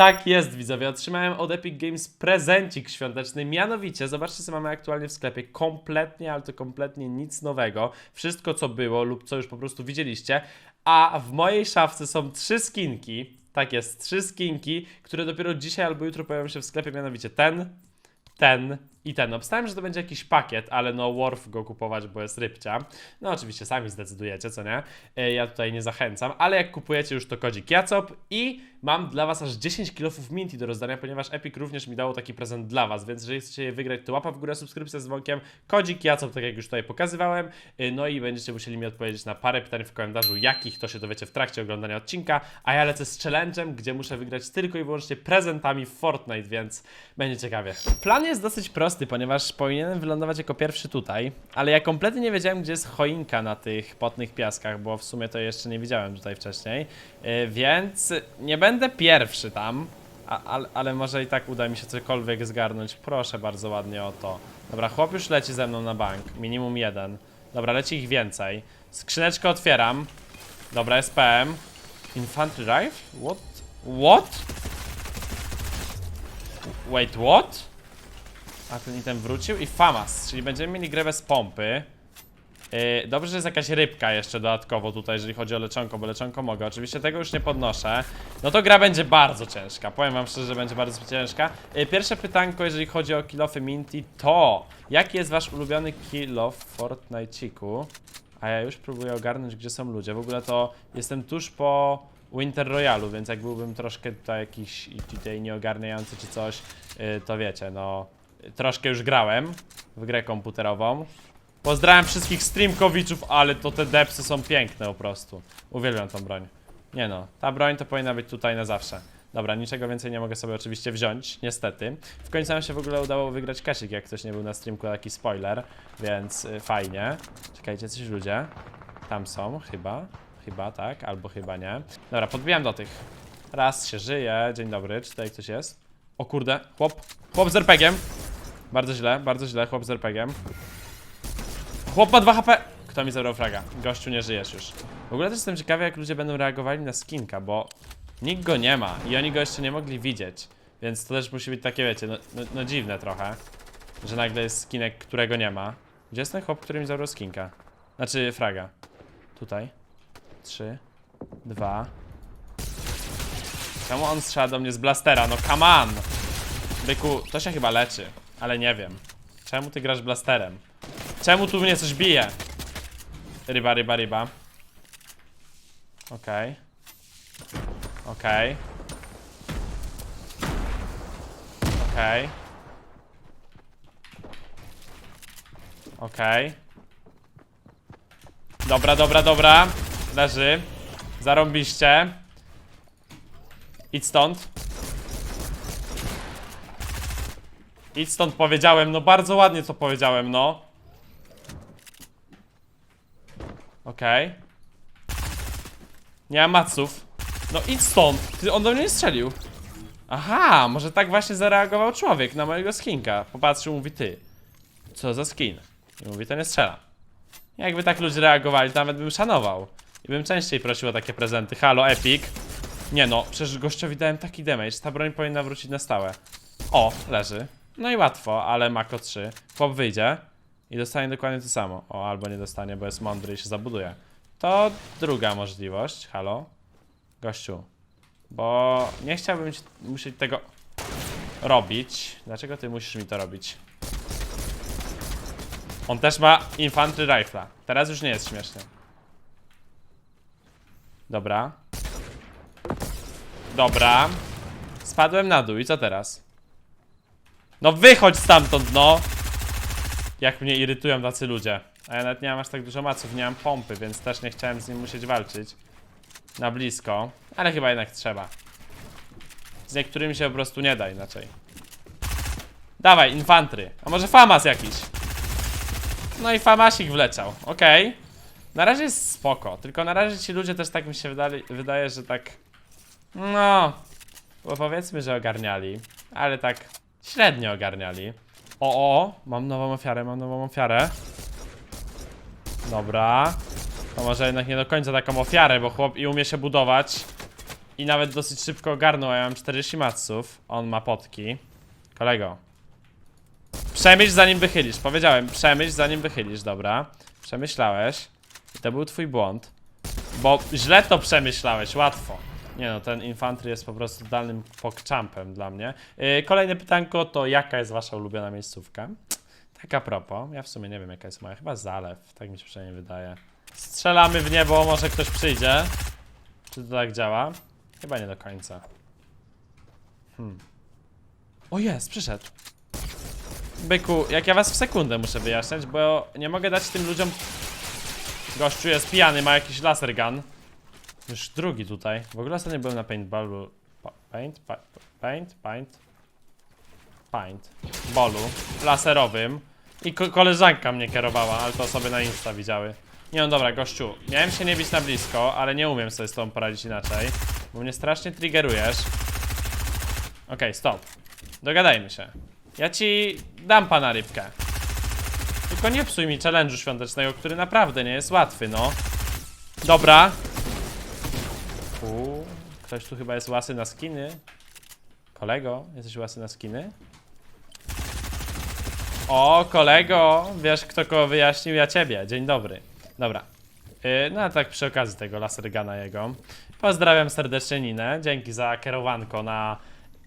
Tak jest, widzowie. Otrzymałem od Epic Games prezencik świąteczny. Mianowicie, zobaczcie, co mamy aktualnie w sklepie. Kompletnie, ale to kompletnie nic nowego. Wszystko, co było lub co już po prostu widzieliście. A w mojej szafce są trzy skinki. Tak jest, trzy skinki, które dopiero dzisiaj albo jutro pojawią się w sklepie. Mianowicie ten, ten i ten. Obstałem, że to będzie jakiś pakiet, ale no Worf go kupować, bo jest rybcia. No oczywiście sami zdecydujecie, co nie? E, Ja tutaj nie zachęcam, ale jak kupujecie już to kodzik Jacop i mam dla was aż 10 kilofów Minty do rozdania, ponieważ Epic również mi dało taki prezent dla was, więc jeżeli chcecie je wygrać, to łapa w górę, subskrypcja z dzwonkiem, kodzik Jacop, tak jak już tutaj pokazywałem, E, no i będziecie musieli mi odpowiedzieć na parę pytań w komentarzu, jakich to się dowiecie w trakcie oglądania odcinka, a ja lecę z challenge'em, gdzie muszę wygrać tylko i wyłącznie prezentami w Fortnite, więc będzie ciekawie. Plan jest dosyć prosty, ponieważ powinienem wylądować jako pierwszy tutaj, ale ja kompletnie nie wiedziałem, gdzie jest choinka na tych potnych piaskach, bo w sumie to jeszcze nie widziałem tutaj wcześniej, Yy, więc nie będę pierwszy tam, ale, ale może i tak uda mi się cokolwiek zgarnąć. Proszę bardzo ładnie o to. Dobra, chłop już leci ze mną na bank, minimum jeden. Dobra, leci ich więcej. Skrzyneczkę otwieram. Dobra, SPM. Infantry Rifle? What? What? Wait, what? A ten item wrócił i FAMAS, czyli będziemy mieli grę bez pompy. Yy, dobrze, że jest jakaś rybka jeszcze dodatkowo tutaj, jeżeli chodzi o leczonko, bo leczonko mogę. Oczywiście tego już nie podnoszę. No to gra będzie bardzo ciężka. Powiem wam szczerze, że będzie bardzo ciężka. Yy, pierwsze pytanko, jeżeli chodzi o kilofy Minty, to jaki jest wasz ulubiony kill off w Fortnite'iku? A ja już próbuję ogarnąć, gdzie są ludzie. W ogóle to jestem tuż po Winter Royalu, więc jak byłbym troszkę tutaj jakiś tutaj nieogarniający czy coś, yy, to wiecie, no troszkę już grałem w grę komputerową. Pozdrawiam wszystkich streamkowiczów, ale to te depsy są piękne po prostu. Uwielbiam tą broń. Nie no, ta broń to powinna być tutaj na zawsze. Dobra, niczego więcej nie mogę sobie oczywiście wziąć, niestety. W końcu nam się w ogóle udało wygrać kasik, jak ktoś nie był na streamku, taki spoiler, więc y, fajnie. Czekajcie, coś ludzie. Tam są, chyba. Chyba, tak, albo chyba nie. Dobra, podbijam do tych. Raz się żyje, dzień dobry, czy tutaj ktoś jest? O kurde, chłop, chłop z RPG-iem. Bardzo źle, bardzo źle, chłop z RPG-iem. Chłop ma 2 HP! Kto mi zabrał fraga? Gościu, nie żyjesz już. W ogóle też jestem ciekawy, jak ludzie będą reagowali na skinka, bo nikt go nie ma i oni go jeszcze nie mogli widzieć. Więc to też musi być takie, wiecie, no, no, no dziwne trochę, że nagle jest skinek, którego nie ma. Gdzie jest ten chłop, który mi zabrał skinka? Znaczy, fraga. Tutaj. Trzy. Dwa. Czemu on strzela do mnie z blastera? No come on! Byku, to się chyba leczy, ale nie wiem. Czemu ty grasz blasterem? Czemu tu mnie coś bije? Ryba, ryba, ryba. Okej. Okej. Okej. Okej. Dobra, dobra, dobra. Leży. Zarąbiście. Idź stąd. Idź stąd powiedziałem, no bardzo ładnie co powiedziałem, no. Okej. Nie ma maców. No idź stąd. Ty, on do mnie nie strzelił. Aha, może tak właśnie zareagował człowiek na mojego skinka. Popatrzył, mówi ty. Co za skin? I mówi, to nie strzela. Jakby tak ludzie reagowali, to nawet bym szanował. I bym częściej prosił o takie prezenty. Halo, Epic. Nie no, przecież gościowi dałem taki damage. Ta broń powinna wrócić na stałe. O, leży. No i łatwo, ale Mako 3. Chłop wyjdzie i dostanie dokładnie to samo. O, albo nie dostanie, bo jest mądry i się zabuduje. To druga możliwość. Halo? Gościu. Bo nie chciałbym ci, musieć tego robić. Dlaczego ty musisz mi to robić? On też ma infantry rifla. Teraz już nie jest śmieszny. Dobra. Dobra. Spadłem na dół i co teraz? No wychodź stamtąd, no! Jak mnie irytują tacy ludzie. A ja nawet nie mam aż tak dużo maców, nie mam pompy, więc też nie chciałem z nim musieć walczyć. Na blisko. Ale chyba jednak trzeba. Z niektórymi się po prostu nie da inaczej. Dawaj, infantry. A może famas jakiś? No i famasik wleciał. Okej. Na razie jest spoko, tylko na razie ci ludzie też tak mi się wydaje, wydaje że tak... No... Bo powiedzmy, że ogarniali. Ale tak średnio ogarniali. O, o, mam nową ofiarę, mam nową ofiarę. Dobra. To może jednak nie do końca taką ofiarę, bo chłop i umie się budować. I nawet dosyć szybko ogarnął, a ja mam 40 matsów. On ma potki. Kolego. Przemyśl zanim wychylisz. Powiedziałem, przemyśl zanim wychylisz, dobra. Przemyślałeś. I to był twój błąd. Bo źle to przemyślałeś, łatwo. Nie no, ten infantry jest po prostu totalnym pokczampem dla mnie. Yy, kolejne pytanko to jaka jest wasza ulubiona miejscówka? Tak a propos, ja w sumie nie wiem jaka jest moja, chyba zalew, tak mi się przynajmniej wydaje. Strzelamy w niebo, może ktoś przyjdzie. Czy to tak działa? Chyba nie do końca. Hmm. O jest, przyszedł. Byku, jak ja was w sekundę muszę wyjaśniać, bo nie mogę dać tym ludziom... Gościu jest pijany, ma jakiś laser gun. Już drugi tutaj. W ogóle ostatnio byłem na paintballu. Pa paint? Pa paint? Paint? Paint. Ballu. Laserowym. I ko koleżanka mnie kierowała, ale to osoby na Insta widziały. Nie no dobra, gościu. Miałem się nie bić na blisko, ale nie umiem sobie z tobą poradzić inaczej. Bo mnie strasznie triggerujesz. Okej, stop. Dogadajmy się. Ja ci dam pana rybkę. Tylko nie psuj mi challenge'u świątecznego, który naprawdę nie jest łatwy, no. Dobra. Uuu, ktoś tu chyba jest łasy na skiny. Kolego, jesteś łasy na skiny? O, kolego, wiesz kto kogo wyjaśnił? Ja ciebie. Dzień dobry. Dobra. Yy, no a tak przy okazji tego lasergana jego. Pozdrawiam serdecznie Ninę. Dzięki za kierowanko na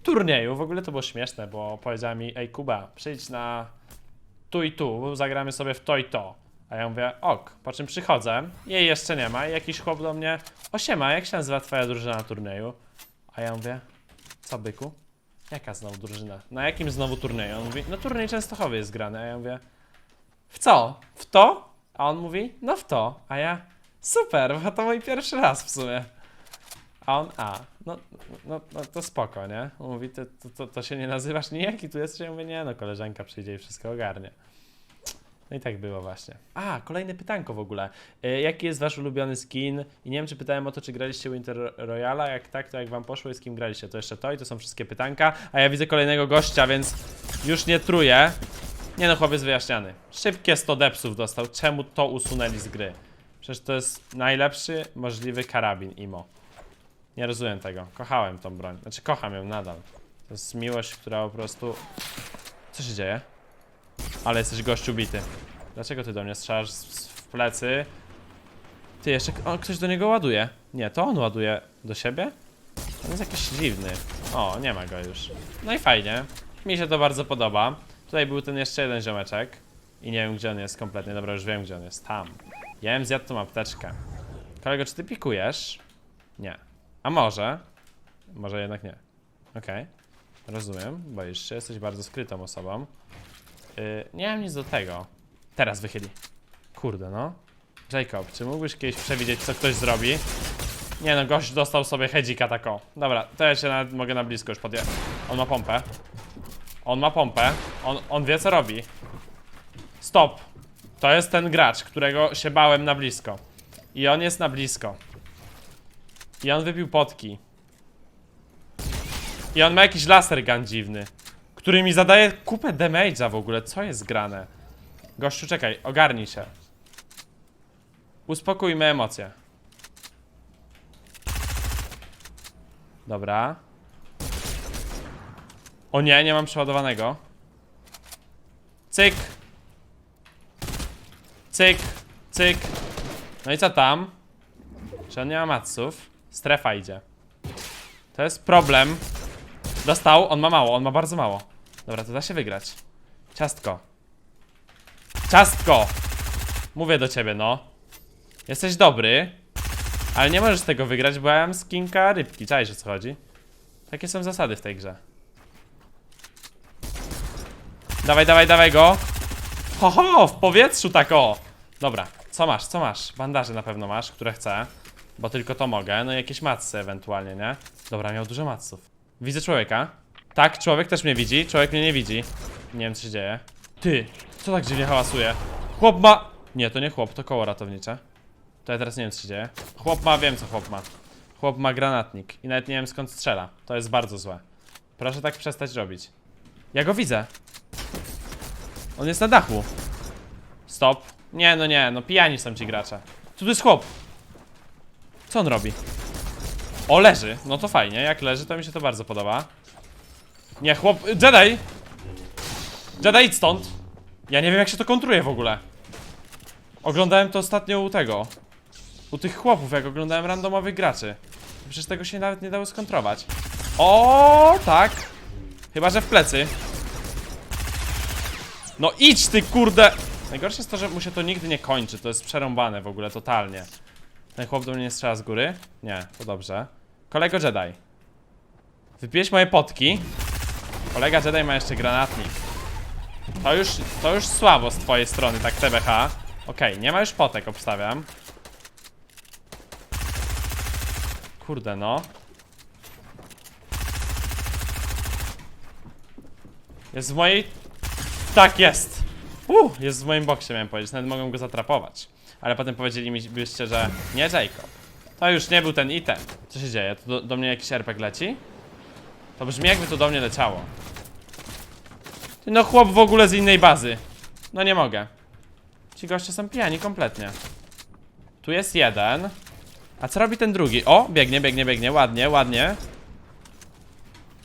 turnieju. W ogóle to było śmieszne, bo powiedziała mi, ej Kuba, przyjdź na tu i tu, zagramy sobie w to i to. A ja mówię, ok, po czym przychodzę, jej jeszcze nie ma i jakiś chłop do mnie, osiema, jak się nazywa twoja drużyna na turnieju? A ja mówię, co byku? Jaka znowu drużyna? Na jakim znowu turnieju? On mówi, no turniej Częstochowy jest grany, a ja mówię, w co? W to? A on mówi, no w to. A ja, super, bo to mój pierwszy raz w sumie. A on, a, no, no, no to spoko, nie? On mówi, to, to, to, to się nie nazywasz nijaki, tu jesteś? Ja mówię, nie no, koleżanka przyjdzie i wszystko ogarnie. No i tak było właśnie. A, kolejne pytanko w ogóle. E, jaki jest wasz ulubiony skin? I nie wiem, czy pytałem o to, czy graliście Winter Royala. Jak tak, to jak wam poszło i z kim graliście? To jeszcze to i to są wszystkie pytanka. A ja widzę kolejnego gościa, więc już nie truję. Nie no, chłopiec wyjaśniany. Szybkie 100 depsów dostał. Czemu to usunęli z gry? Przecież to jest najlepszy możliwy karabin IMO. Nie rozumiem tego. Kochałem tą broń. Znaczy, kocham ją nadal. To jest miłość, która po prostu... Co się dzieje? Ale jesteś gościu bity. Dlaczego ty do mnie strzelasz w plecy? Ty, jeszcze o, ktoś do niego ładuje. Nie, to on ładuje do siebie? On jest jakiś dziwny. O, nie ma go już. No i fajnie. Mi się to bardzo podoba. Tutaj był ten jeszcze jeden ziomeczek. I nie wiem, gdzie on jest kompletnie. Dobra, już wiem, gdzie on jest. Tam. Ja bym zjadł tą apteczkę. Kolego, czy ty pikujesz? Nie. A może? Może jednak nie. Okej. Rozumiem. Boisz się. Jesteś bardzo skrytą osobą. Yy, nie mam nic do tego. Teraz wychyli. Kurde, no. Jacob, czy mógłbyś kiedyś przewidzieć, co ktoś zrobi? Nie no, gość dostał sobie hedzika tako. Dobra, to ja się nawet mogę na blisko już podjechać. On ma pompę. On ma pompę. On, on wie, co robi. Stop. To jest ten gracz, którego się bałem na blisko. I on jest na blisko. I on wypił potki. I on ma jakiś laser gun dziwny, który mi zadaje kupę damage'a w ogóle. Co jest grane? Gościu, czekaj, ogarnij się. Uspokójmy emocje. Dobra. O nie, nie mam przeładowanego. Cyk. Cyk, cyk. No i co tam? Czy on nie ma matsów? Strefa idzie. To jest problem. Dostał, on ma mało, on ma bardzo mało. Dobra, to da się wygrać. Ciastko. Ciastko! Mówię do ciebie, no. Jesteś dobry, ale nie możesz tego wygrać, bo ja mam skinka rybki. Czaisz o co chodzi? Takie są zasady w tej grze. Dawaj, dawaj, dawaj go. Ho, ho, w powietrzu tak o. Dobra, co masz, co masz? Bandaże na pewno masz, które chcę. Bo tylko to mogę. No i jakieś matsy ewentualnie, nie? Dobra, miał dużo matsów. Widzę człowieka. Tak, człowiek też mnie widzi. Człowiek mnie nie widzi. Nie wiem, co się dzieje. Ty, co tak dziwnie hałasuje? Chłop ma... Nie, to nie chłop, to koło ratownicze. To ja teraz nie wiem, co się dzieje. Chłop ma, wiem, co chłop ma. Chłop ma granatnik i nawet nie wiem, skąd strzela. To jest bardzo złe. Proszę tak przestać robić. Ja go widzę. On jest na dachu. Stop. Nie, no nie, no pijani są ci gracze. Tu jest chłop. Co on robi? O, leży. No to fajnie. Jak leży, to mi się to bardzo podoba. Nie, chłop... Jedi! Jedi, idź stąd! Ja nie wiem, jak się to kontruje w ogóle. Oglądałem to ostatnio u tego. U tych chłopów, jak oglądałem randomowych graczy. Przecież tego się nawet nie dało skontrować. O, tak. Chyba, że w plecy. No idź ty, kurde! Najgorsze jest to, że mu się to nigdy nie kończy. To jest przerąbane w ogóle, totalnie. Ten chłop do mnie nie strzela z góry? Nie, to dobrze. Kolego Jedi. Wypiłeś moje potki. Kolega Jedi ma jeszcze granatnik. To już, to już słabo z twojej strony, tak TBH. Okej, nie ma już potek, obstawiam. Kurde no. Jest w mojej... Tak, jest! Uh, jest w moim boksie, miałem powiedzieć. Nawet mogłem go zatrapować. Ale potem powiedzieli mi byście, że nie Jacob. To już nie był ten item. Co się dzieje? Tu do, do mnie jakiś RPG leci? To brzmi jakby to do mnie leciało. Ty no chłop w ogóle z innej bazy. No nie mogę. Ci goście są pijani kompletnie. Tu jest jeden. A co robi ten drugi? O, biegnie, biegnie, biegnie. Ładnie, ładnie.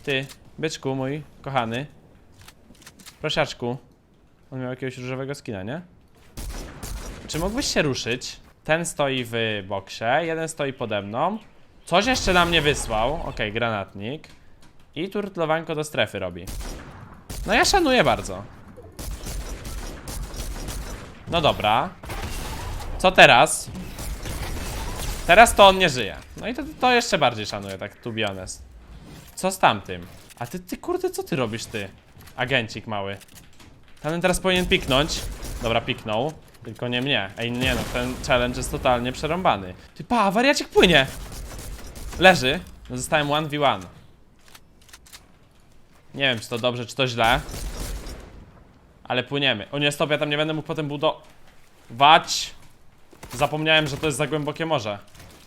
Ty, byczku mój, kochany. Prosiaczku. On miał jakiegoś różowego skina, nie? Czy mógłbyś się ruszyć? Ten stoi w boksie, jeden stoi pode mną. Coś jeszcze na mnie wysłał. Okej, granatnik. I turtlowanko do strefy robi. No ja szanuję bardzo. No dobra. Co teraz? Teraz to on nie żyje. No i to, to jeszcze bardziej szanuję, tak to be honest. Co z tamtym? A ty, ty kurde, co ty robisz, ty? Agencik mały. Ten teraz powinien piknąć. Dobra, piknął. Tylko nie mnie. Ej, nie no, ten challenge jest totalnie przerąbany. Ty pa, wariacik płynie! Leży. No zostałem 1v1. Nie wiem, czy to dobrze, czy to źle. Ale płyniemy. O nie, stop, ja tam nie będę mógł potem budować. Zapomniałem, że to jest za głębokie morze.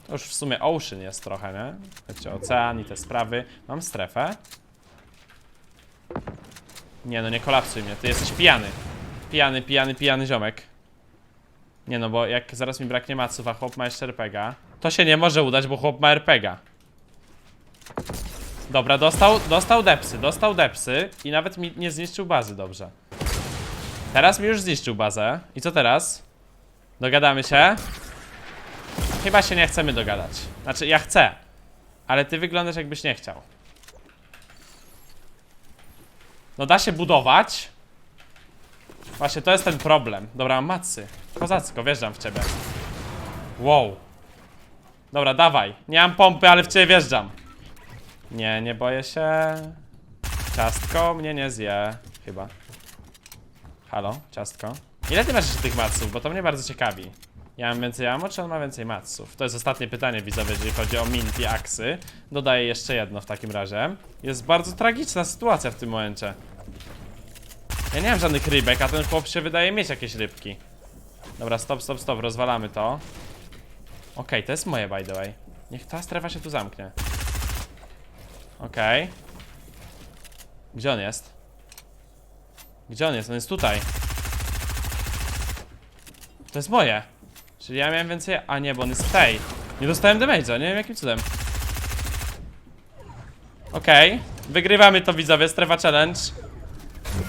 To już w sumie ocean jest trochę, nie? Wiecie, ocean i te sprawy. Mam strefę. Nie no, nie kolapsuj mnie, ty jesteś pijany. Pijany, pijany, pijany ziomek. Nie no, bo jak zaraz mi braknie maców, a chłop ma jeszcze RPGa, to się nie może udać, bo chłop ma RPGa. Dobra, dostał, dostał depsy, dostał depsy i nawet mi nie zniszczył bazy dobrze. Teraz mi już zniszczył bazę. I co teraz? Dogadamy się? Chyba się nie chcemy dogadać. Znaczy, ja chcę. Ale ty wyglądasz jakbyś nie chciał. No da się budować. Właśnie, to jest ten problem. Dobra, mam macy. Kozacko, wjeżdżam w ciebie. Wow. Dobra, dawaj. Nie mam pompy, ale w ciebie wjeżdżam. Nie, nie boję się. Ciastko mnie nie zje. Chyba. Halo, ciastko. Ile ty masz jeszcze tych maców? Bo to mnie bardzo ciekawi. Ja mam więcej ammo, czy on ma więcej maców? To jest ostatnie pytanie, widzowie, jeżeli chodzi o mint i aksy. Dodaję jeszcze jedno w takim razie. Jest bardzo tragiczna sytuacja w tym momencie. Ja nie mam żadnych rybek, a ten chłop się wydaje mieć jakieś rybki. Dobra, stop, stop, stop, rozwalamy to. Okej, to jest moje, by the way. Niech ta strefa się tu zamknie. Okej. Gdzie on jest? Gdzie on jest? On jest tutaj. To jest moje. Czyli ja miałem więcej... A nie, bo on jest w tej. Nie dostałem damage'a, nie wiem jakim cudem. Okej. Wygrywamy to widzowie, strefa challenge.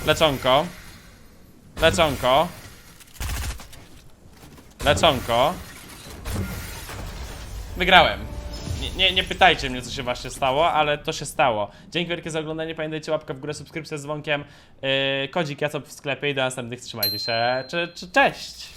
Leczonko. Leczonko. Leczonko. Wygrałem. Nie, nie, pytajcie mnie, co się właśnie stało, ale to się stało. Dzięki wielkie za oglądanie, pamiętajcie łapka w górę, subskrypcja z dzwonkiem, yy, kodzik Jacop w sklepie i do następnych trzymajcie się, czy, czy, cześć!